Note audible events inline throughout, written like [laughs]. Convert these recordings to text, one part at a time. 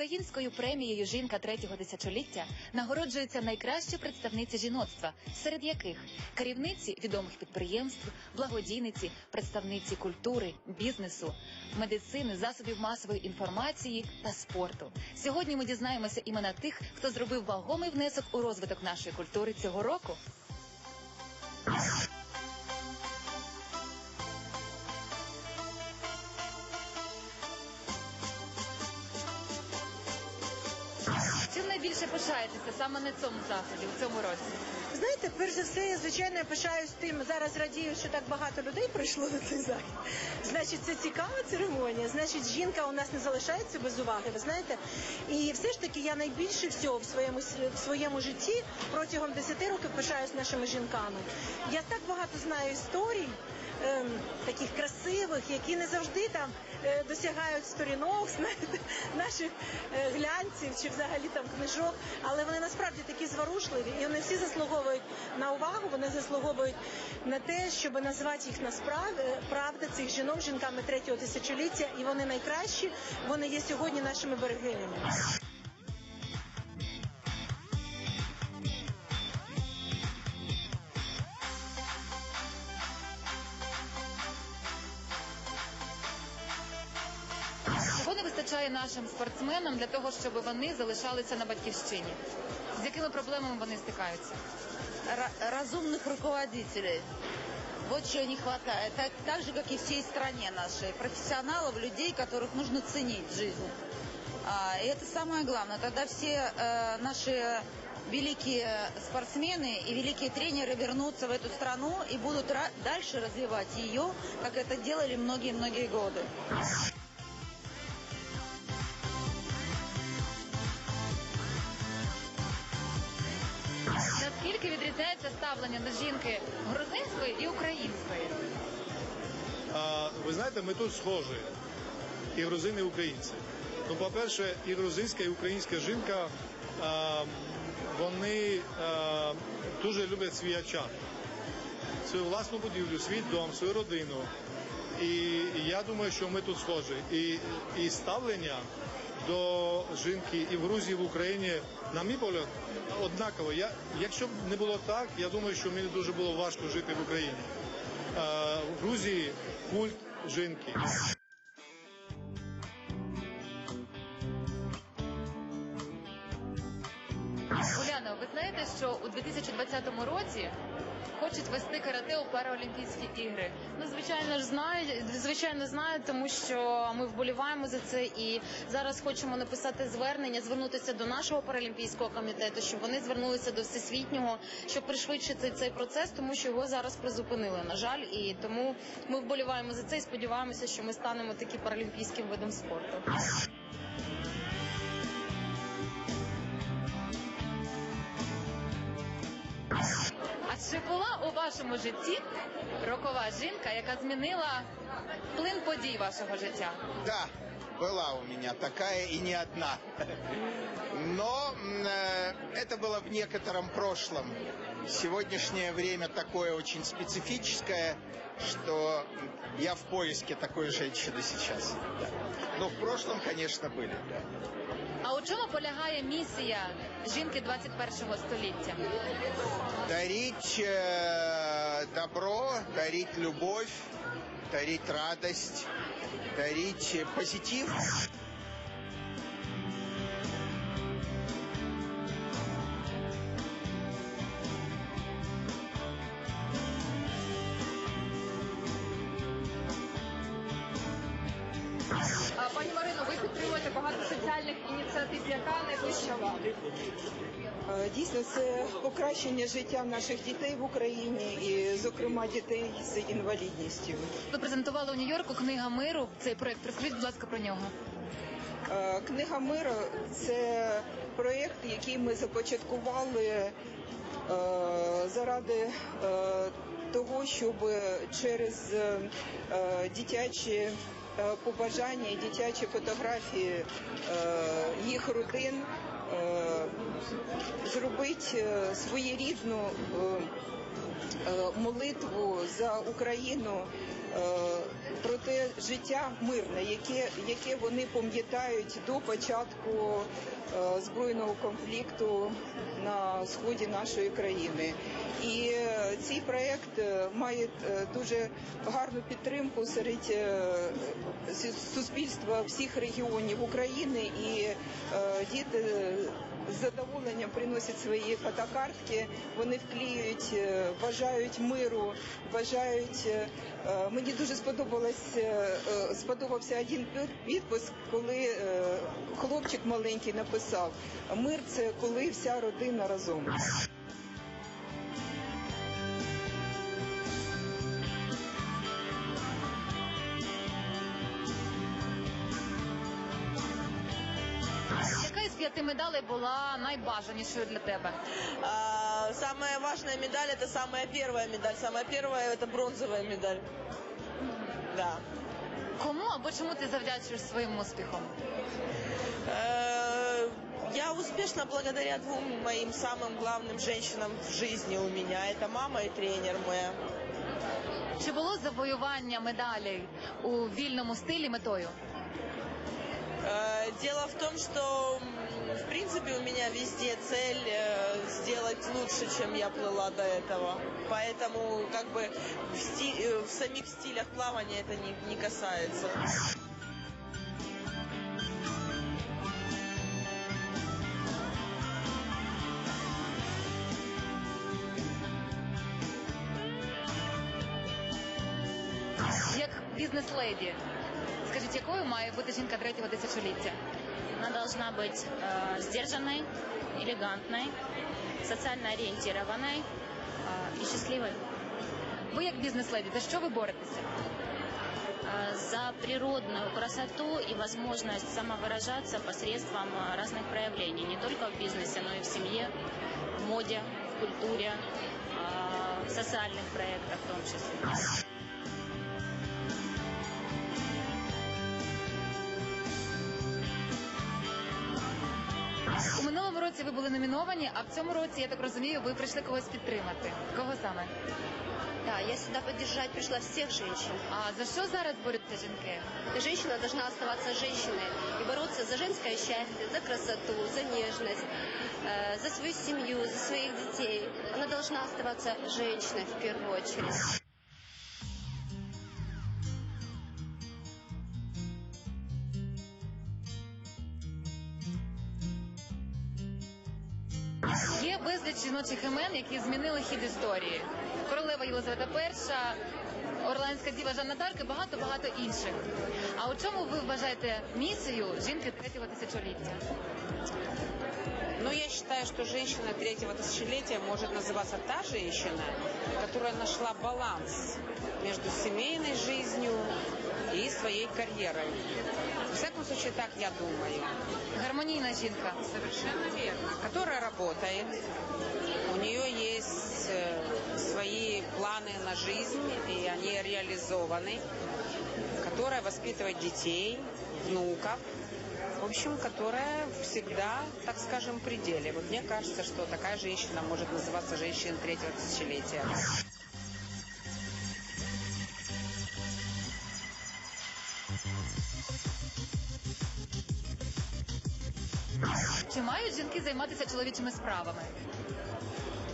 Всеукраїнською премією Жінка третього тисячоліття нагороджуються найкращі представниці жіноцтва, серед яких керівниці відомих підприємств, благодійниці, представниці культури, бізнесу, медицини, засобів масової інформації та спорту. Сьогодні ми дізнаємося імена тих, хто зробив вагомий внесок у розвиток нашої культури цього року. Найбільше пишаєтеся саме на цьому заході у цьому році? Знаєте, перш за все, я звичайно пишаюсь тим. Зараз радію, що так багато людей прийшло на цей захід. Значить, це цікава церемонія. Значить, жінка у нас не залишається без уваги. Ви знаєте, і все ж таки я найбільше всього в своєму в своєму житті протягом 10 років пишаюсь нашими жінками. Я так багато знаю історій. Ем, таких красивих, які не завжди там е, досягають сторінок, [laughs] знаєте, наших е, глянців чи взагалі там книжок, але вони насправді такі зворушливі, і вони всі заслуговують на увагу, вони заслуговують на те, щоб назвати їх насправді правда цих жінок жінками третього тисячоліття, і вони найкращі. Вони є сьогодні нашими берегинями. не вистачає нашим спортсменам для того, щоб вони залишалися на батьківщині? З якими проблемами вони стикаються? ра- разумных руководителей. Вот чего не хватает. Так, так же, как и всей стране нашей. Профессионалов, людей, которых нужно ценить в жизни. А, и это самое главное. Тогда все э, наши великие спортсмены и великие тренеры вернутся в эту страну и будут ра- дальше развивать ее, как это делали многие-многие годы. Наскільки відрізняється ставлення до жінки грузинської і української? А, ви знаєте, ми тут схожі. І грузини, і українці. Ну, по-перше, і грузинська, і українська жінка, а, вони а, дуже люблять свій очаг, свою власну будівлю, свій дом, свою родину. І я думаю, що ми тут схожі. І, і ставлення до жінки і в Грузії, і в Україні, на мій погляд, однаково. Я, якщо б не було так, я думаю, що мені дуже було важко жити в Україні. Е, в Грузії культ жінки. Уляно, ви знаєте, що у 2020 році хочуть вести карате у Параолімпійські ігри? Ну, звичайно ж знаю, звичайно знаю, тому що ми вболіваємо за це і зараз хочемо написати звернення, звернутися до нашого паралімпійського комітету, щоб вони звернулися до всесвітнього, щоб пришвидшити цей процес, тому що його зараз призупинили. На жаль, і тому ми вболіваємо за це і сподіваємося, що ми станемо таки паралімпійським видом спорту. Чи була у вашому житті рокова жінка, яка змінила плин подій вашого життя? Да, была у меня такая и не одна. Но м, э, это было в некотором прошлом. Сегодняшнее время такое очень специфическое, что я в поиске такой женщины сейчас. Да. Но в прошлом, конечно, были. да. А у чому полягає місія жінки 21 століття? Дарить э, добро, дарить любовь, дарить радость, дарить э, позитив. Покращення життя наших дітей в Україні, і, зокрема, дітей з інвалідністю. Ви презентували у Нью-Йорку книга миру. Цей проект розкажіть, будь ласка, про нього. Е, Книга миру це проєкт, який ми започаткували е, заради е, того, щоб через дитячі побажання дитячі фотографії їх родин зробити е, своєрідну е, е, молитву за Україну, е, про те життя мирне, яке, яке вони пам'ятають до початку е, збройного конфлікту на сході нашої країни. І е, цей проект е, має е, дуже гарну підтримку серед е, суспільства всіх регіонів України, і е, діти з задоволенням приносять свої фотокартки, вони вклеюють, е, бажають миру, бажають. е, е, Мені дуже сподобалось, е, сподобався один під- підпис, коли хлопчик маленький написав: Мир це коли вся родина разом. Яка із п'яти медалей була найбажанішою для тебе? А, самая важная медаль это самая первая медаль. Самая первая это бронзовая медаль. Да. Кому або чому ти завдячуєш своїм успіхом? Э, Я успешна благодаря двум моим самым главным женщинам в жизни у меня. Это мама и тренер моя. Чи було завоювання медалей у вільному стилі метою? Э, Дело в том, что м, в принципе у меня везде цель э, сделать лучше, чем я плыла до этого. Поэтому как бы в, сти- э, в самих стилях плавания это не, не касается. Як бізнес-леді, скажіть, якою має бути жінка третього тисячоліття? Она должна быть э, сдержанной, элегантной, социально ориентированной э, и счастливой. Ви як бізнес-леді, за що ви боретеся? Э, за природную красоту и возможность самовыражаться посредством э, разных проявлений, не только в бизнесе, но и в семье, в моде, в культуре, э, в социальных проектах в том числе. Році ви були номіновані, а в цьому році, я так розумію, ви прийшли когось підтримати. Кого саме? Да, я сюда поддержать пришла всех женщин. А за що зараз борються жінки? Женщина должна оставаться женщиной и бороться за женское счастье, за красоту, за нежность, э, за свою семью, за своих детей. Она должна оставаться женщиной в первую очередь. Є безліч жіночих імен, які змінили хід історії. Королева Єлизавета І, Орлеанська діва Жанна Дарк і багато-багато інших. А у чому ви вважаєте місію жінки третього тисячоліття? Но я считаю, что женщина третьего тысячелетия может называться та женщина, которая нашла баланс между семейной жизнью и своей карьерой. В всяком случае, так я думаю. Гармонійна жінка. Совершенно верно. Которая работает, у нее есть э, свои планы на жизнь, и они реализованы, которая воспитывает детей, внуков, в общем, которая всегда, так скажем, в пределе. Вот мне кажется, что такая женщина может называться женщиной третьего тысячелетия. Мають жінки займатися чоловічими справами?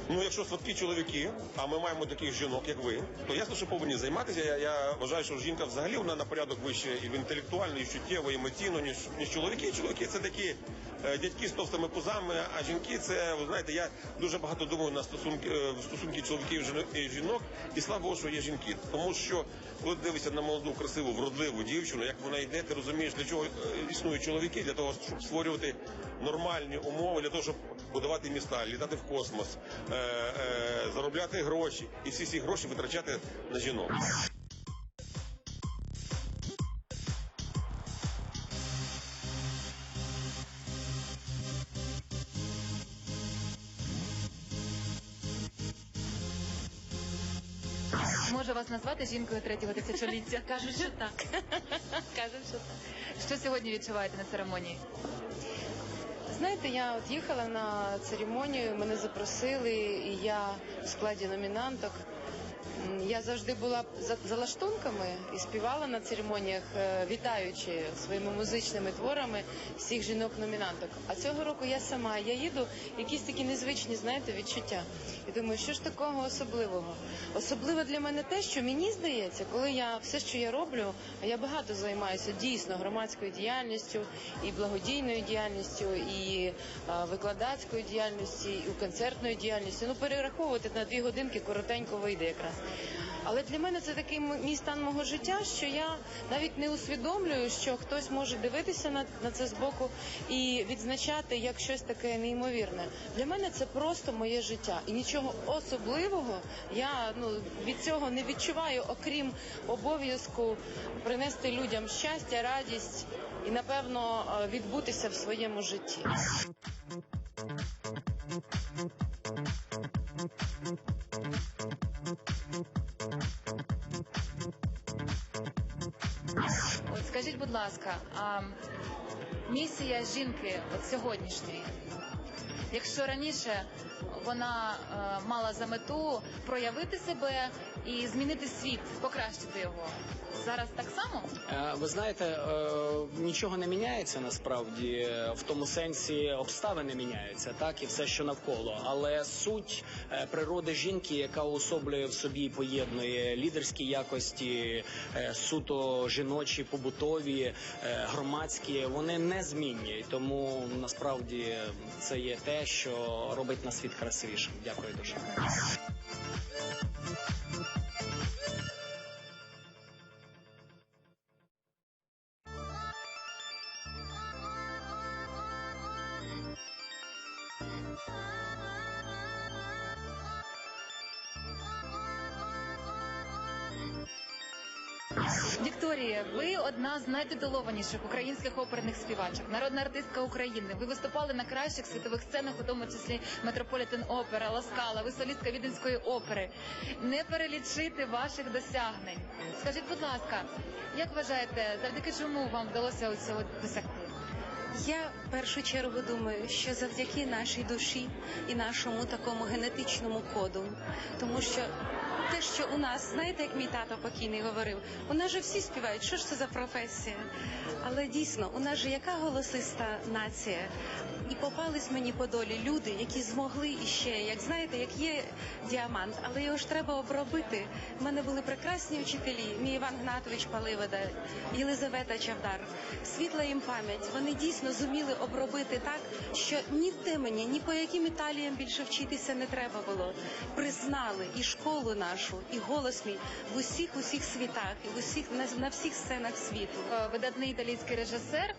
Ну, якщо сладкі чоловіки, а ми маємо таких жінок, як ви, то ясно, що повинні займатися. Я, я вважаю, що жінка взагалі вона на порядок вище і в інтелектуально, і чуттєво, і емоційно, ніж, ніж чоловіки. Чоловіки це такі дядьки з товстими пузами, а жінки це, ви знаєте, я дуже багато думаю на стосунки е, в стосунки чоловіків і жінок, і слава Богу, що є жінки. Тому що коли дивишся на молоду, красиву, вродливу дівчину, як вона йде, ти розумієш, для чого е, існують чоловіки, для того, щоб створювати нормальні умови, для того, щоб будувати міста, літати в космос, е, е, заробляти гроші і всі ці гроші витрачати на жінок. Жінкою третього тисячоліття? [laughs] Кажуть, що так. [laughs] Кажуть, що так. Що сьогодні відчуваєте на церемонії? Знаєте, я от їхала на церемонію, мене запросили, і я в складі номінанток. Я завжди була за, лаштунками і співала на церемоніях, е, вітаючи своїми музичними творами всіх жінок-номінанток. А цього року я сама я їду, якісь такі незвичні, знаєте, відчуття. І думаю, що ж такого особливого? Особливо для мене те, що мені здається, коли я все, що я роблю, а я багато займаюся дійсно громадською діяльністю і благодійною діяльністю, і е, викладацькою діяльністю, і концертною діяльністю. Ну перераховувати на дві годинки коротенько вийде якраз. Але для мене це такий мій стан мого життя, що я навіть не усвідомлюю, що хтось може дивитися на, на це збоку і відзначати як щось таке неймовірне. Для мене це просто моє життя, і нічого особливого я ну від цього не відчуваю, окрім обов'язку принести людям щастя, радість і напевно е, відбутися в своєму житті. От скажіть, будь ласка, а місія жінки от сьогоднішньої, якщо раніше вона е, мала за мету проявити себе і змінити світ, покращити його, зараз так само? Е, Ви знаєте, е, нічого не міняється насправді е, в тому сенсі обставини міняються, так і все, що навколо. Але суть природи жінки, яка уособлює в собі поєднує лідерські якості, суто жіночі, побутові, громадські, вони не змінні. Тому насправді це є те, що робить на світ красивішим. Дякую дуже. Вікторія, ви одна з найтитулованіших українських оперних співачок, народна артистка України. Ви виступали на кращих світових сценах, у тому числі Метрополітен Опера, Ласкала, ви солістка Віденської опери. Не перелічити ваших досягнень. Скажіть, будь ласка, як вважаєте, завдяки чому вам вдалося цього досягти? Я в першу чергу думаю, що завдяки нашій душі і нашому такому генетичному коду, тому що те, що у нас, знаєте, як мій тато покійний говорив, у нас же всі співають, що ж це за професія? Але дійсно, у нас же яка голосиста нація, і попались мені по долі люди, які змогли іще, як знаєте, як є діамант, але його ж треба обробити. У мене були прекрасні вчителі, мій Іван Гнатович Паливода, Єлизавета Чавдар. Світла їм пам'ять. Вони дійсно зуміли обробити так, що ні ніде мені, ні по яким італіям більше вчитися не треба було. Признали і школу нашу, і голос мій в усіх усіх світах, і в усіх на, на всіх сценах світу. Е, Видатний італійський режисер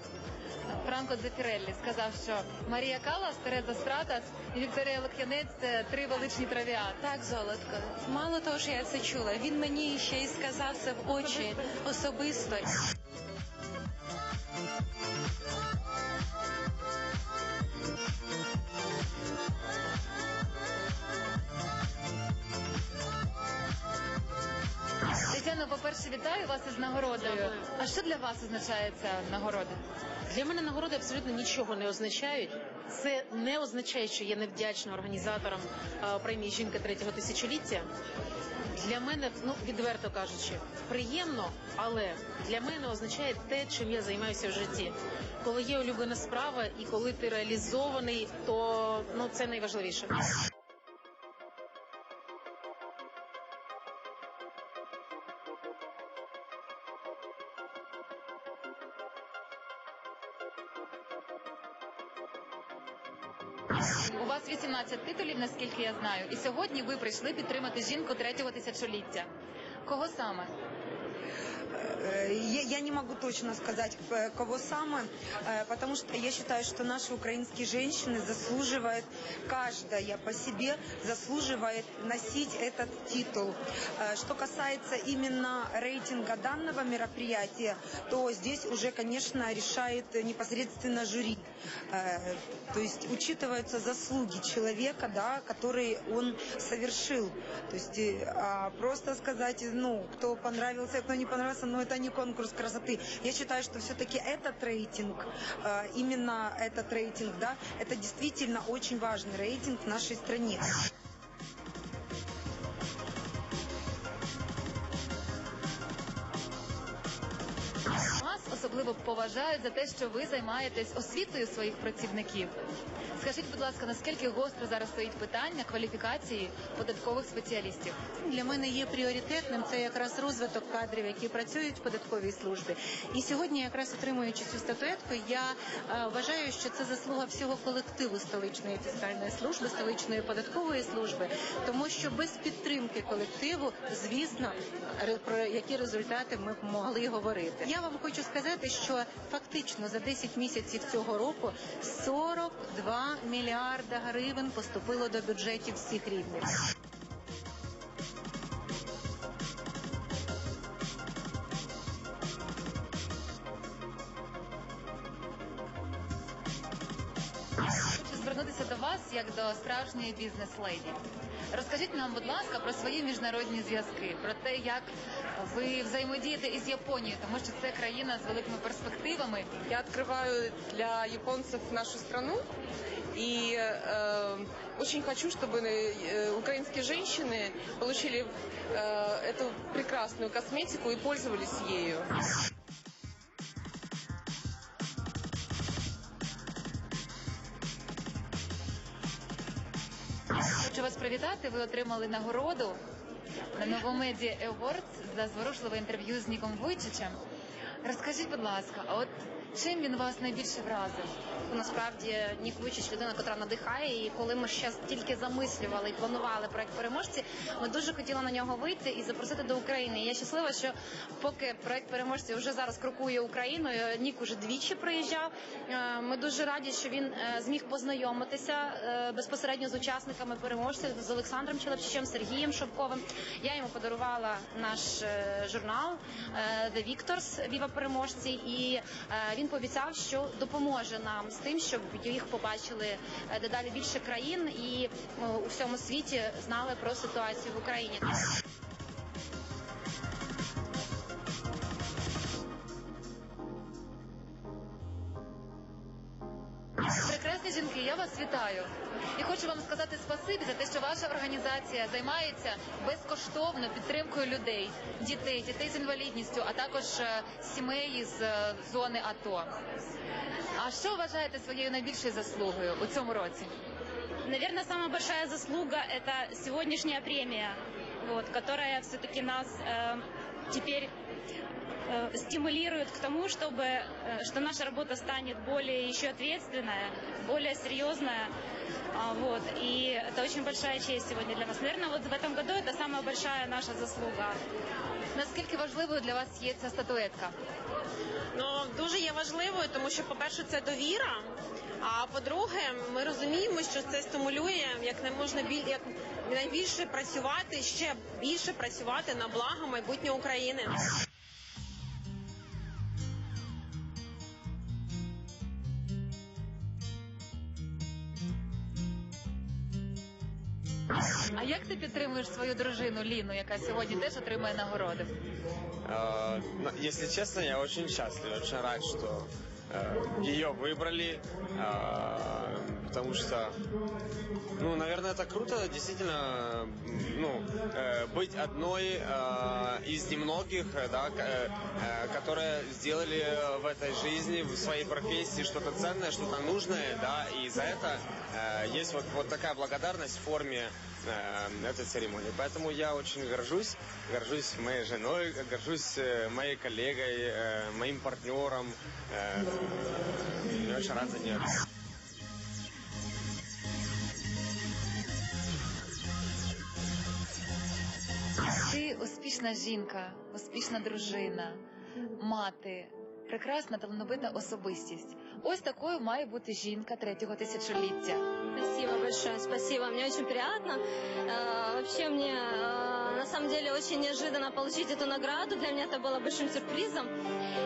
Франко Дзефіреллі сказав, що Марія Калас, Тереза Стратас і Вікторія Лук'янець це три величні травіати. Так, золотко. Мало того, що я це чула. Він мені ще й сказав це в очі особисто. По-перше, вітаю вас із нагородою. А що для вас означає ця нагорода? Для мене нагороди абсолютно нічого не означають. Це не означає, що я невдячна організаторам е, премії Жінка третього тисячоліття. Для мене, ну відверто кажучи, приємно, але для мене означає те, чим я займаюся в житті. Коли є улюблена справа і коли ти реалізований, то ну це найважливіше. Вас 18 титулів, наскільки я знаю, і сьогодні ви прийшли підтримати жінку третього тисячоліття. Кого саме? Э, Я, не могу точно сказать, э, кого самое, э, потому что я считаю, что наши украинские женщины заслуживают, каждая по себе заслуживает носить этот титул. Что касается именно рейтинга данного мероприятия, то здесь уже, конечно, решает непосредственно жюри. То есть учитываются заслуги человека, да, которые он совершил. То есть а просто сказать, ну, кто понравился, кто не понравился, но это не конкурс красоты. Я считаю, что все-таки этот рейтинг, э, именно этот рейтинг, да, это действительно очень важный рейтинг в нашей стране. Особливо поважають за те, що ви займаєтесь освітою своїх працівників. Скажіть, будь ласка, наскільки гостро зараз стоїть питання кваліфікації податкових спеціалістів? Для мене є пріоритетним це якраз розвиток кадрів, які працюють в податковій службі. І сьогодні, якраз отримуючи цю статуетку, я е, вважаю, що це заслуга всього колективу столичної фіскальної служби, столичної податкової служби, тому що без підтримки колективу, звісно, про які результати ми могли говорити. Я вам хочу сказати, що фактично за 10 місяців цього року 42 мільярда гривень поступило до бюджетів всіх рівнів. Звернутися до вас як до справжньої бізнес-леді. Розкажіть нам, будь ласка, про свої міжнародні зв'язки, про те, як ви взаємодієте із Японією, тому що це країна з великими перспективами. Я открываю для японцев нашу страну. И э, очень хочу, чтобы э, украинские женщины получили э, эту прекрасную косметику и пользовались ею. Хочу. Ви отримали нагороду на новомеді Awards за зворушливе інтерв'ю з Ніком Вуйчичем. Розкажіть, будь ласка, а от чим він вас найбільше вразив? Насправді Нік Вуйчич людина, яка надихає. І коли ми ще тільки замислювали і планували проект переможці, ми дуже хотіли на нього вийти і запросити до України. Я щаслива, що поки проект переможці вже зараз крокує Україною. Нік уже двічі приїжджав. Е, Ми дуже раді, що він е, зміг познайомитися е, безпосередньо з учасниками переможців з Олександром Челепчичем, Сергієм Шовковим. Я йому подарувала наш журнал The Victors Віва переможці, і е, він пообіцяв, що допоможе нам з тим, щоб їх побачили е, дедалі більше країн і е, у всьому світі знали про ситуацію в Україні. жінки, я вас вітаю. І хочу вам сказати спасибі за те, що ваша організація займається безкоштовно підтримкою людей, дітей, дітей з інвалідністю, а також е, сімей з е, зони АТО. А що вважаєте своєю найбільшою заслугою у цьому році? Наверное, самая большая заслуга – это сегодняшняя премия, вот, которая все-таки нас э, теперь э, стимулирует к тому, чтобы э, что наша работа станет более еще ответственная, более серьезная. А, вот, и это очень большая честь сегодня для нас. Наверное, вот в этом году это самая большая наша заслуга. Наскільки важливою для вас є ця статуетка? Ну дуже є важливою, тому що, по-перше, це довіра. А по-друге, ми розуміємо, що це стимулює як не можна біль як найбільше працювати, ще більше працювати на благо майбутнього України. як ти підтримуєш свою дружину Ліну, яка сьогодні теж отримає нагороди? Э, ну, Если честно, я очень счастлив, очень рад, что э, ее выбрали, э, потому что, ну, наверное, это круто, действительно, ну, э, быть одной э, из немногих, э, да, которые сделали в этой жизни, в своей профессии что-то ценное, что-то нужное, да, и за это есть вот, вот такая благодарность в форме этой церемонии. Поэтому я очень горжусь, горжусь моей женой, горжусь моей коллегой, моим партнером. И очень рад за нее. Успішна жінка, успішна дружина, мати, прекрасна талановита особистість. Ось такою має бути жінка третього тисячоліття. Спасибо большое, спасибо. Мне очень приятно. Э, Вообще мне э, на самом деле очень неожиданно получить эту награду. Для меня это было большим сюрпризом.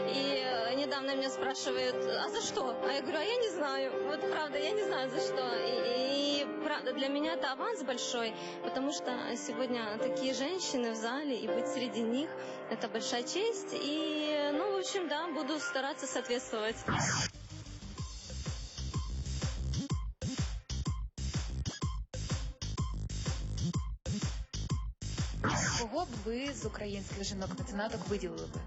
И э, недавно меня спрашивают, а за что? А я говорю, а я не знаю. Вот правда, я не знаю за что. И, и правда, для меня это аванс большой, потому что сегодня такие женщины в зале, и быть среди них – это большая честь. И, ну, в общем, да, буду стараться соответствовать. Ви з українських жінок-меценаток виділили би?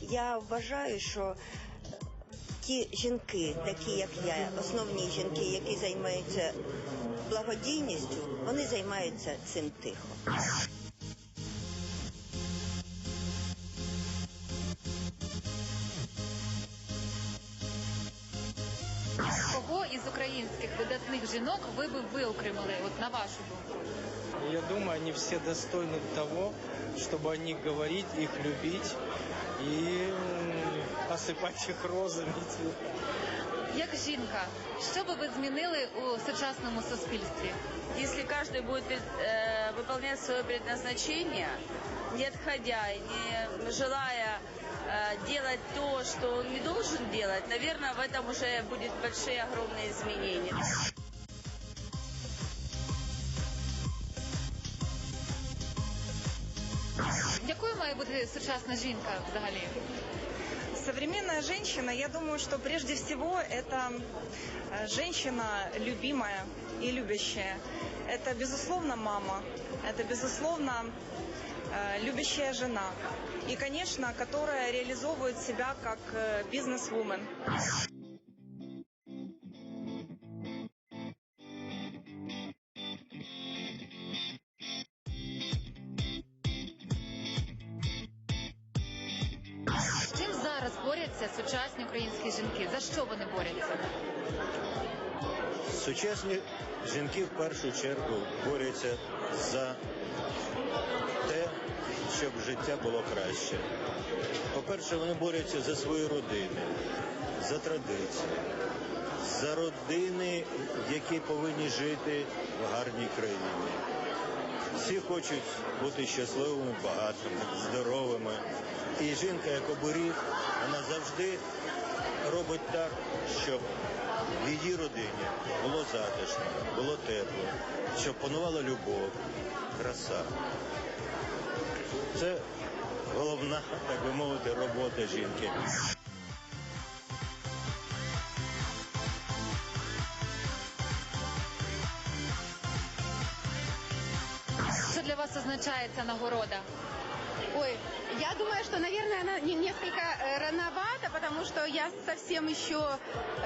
Я вважаю, що ті жінки, такі як я, основні жінки, які займаються благодійністю, вони займаються цим тихо. жінок ви би виокремили, от на вашу думку? Я думаю, они все достойны того, чтобы о них говорить, их любить и м, осыпать их розами. Як жінка, що би ви змінили у сучасному суспільстві? Если каждый будет э, выполнять свое предназначение, не отходя и не желая э, делать то, что он не должен делать, наверное, в этом уже будет большие огромные изменения. Якою має бути сучасна жінка взагалі? Современная женщина, я думаю, что прежде всего это э, женщина любимая и любящая. Это, безусловно, мама. Это, безусловно, э, любящая жена. И, конечно, которая реализовывает себя как э, бизнес-вумен. Борються сучасні українські жінки? За що вони борються? Сучасні жінки в першу чергу борються за те, щоб життя було краще. По-перше, вони борються за свої родини, за традиції, за родини, які повинні жити в гарній країні. Всі хочуть бути щасливими, багатими, здоровими. І жінка, як оберіг, вона завжди робить так, щоб в її родині було затишно, було тепло, щоб панувала любов, краса. Це головна, так би мовити, робота жінки. Що для вас означає ця нагорода? Ой, я думаю, что, наверное, она не- несколько э, рановато, потому что я совсем еще,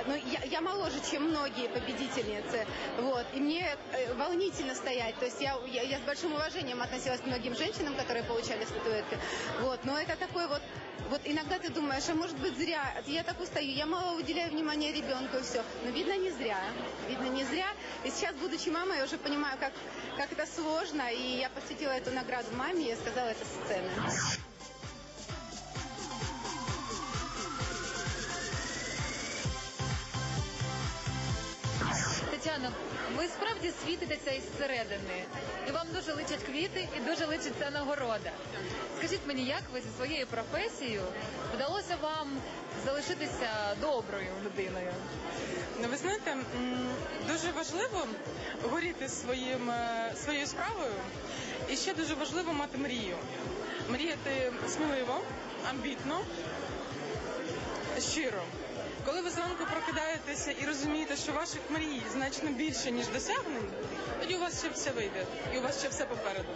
ну, я, я моложе, чем многие победительницы, вот, и мне э, волнительно стоять, то есть я, я, я с большим уважением относилась к многим женщинам, которые получали статуэтки, вот, но это такой вот, вот иногда ты думаешь, а может быть зря, я так устаю, я мало уделяю внимания ребенку и все, но видно не зря, видно не зря, и сейчас, будучи мамой, я уже понимаю, как, как это сложно, и я посвятила эту награду маме, и я сказала это с Тетяно, ви справді світитеся із середини. І вам дуже личать квіти і дуже личить ця нагорода. Скажіть мені, як ви зі своєю професією вдалося вам залишитися доброю людиною? Ну, ви знаєте, дуже важливо горіти своїм, е, своєю справою, і ще дуже важливо мати мрію. Мріяти сміливо, амбітно, щиро. Коли ви зранку прокидаєтеся і розумієте, що ваших мрій значно більше, ніж досягнень, тоді у вас ще все вийде, і у вас ще все попереду.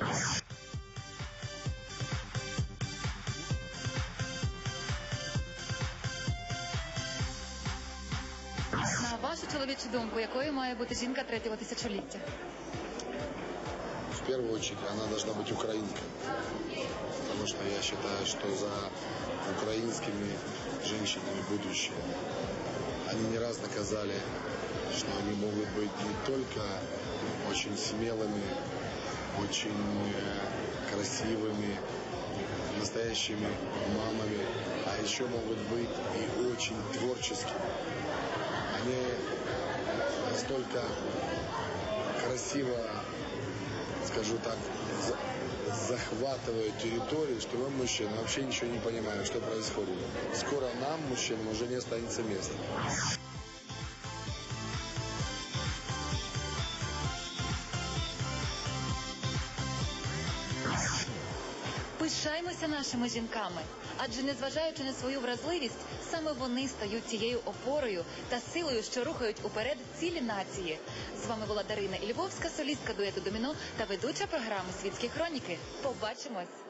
На вашу чоловічу думку, якою має бути жінка третього тисячоліття? В первую очередь она должна быть украинкой. Потому что я считаю, что за украинскими женщинами будущее. Они не раз доказали, что они могут быть не только очень смелыми, очень э, красивыми, настоящими мамами, а еще могут быть и очень творческими. Они настолько красиво скажу так, захватывают территорию, что мы, мужчины, вообще ничего не понимаем, что происходит. Скоро нам, мужчинам, уже не останется места. Нашими жінками, адже незважаючи на свою вразливість, саме вони стають цією опорою та силою, що рухають уперед цілі нації. З вами була Дарина Львовська, солістка дуету Доміно та ведуча програми Світські хроніки. Побачимось!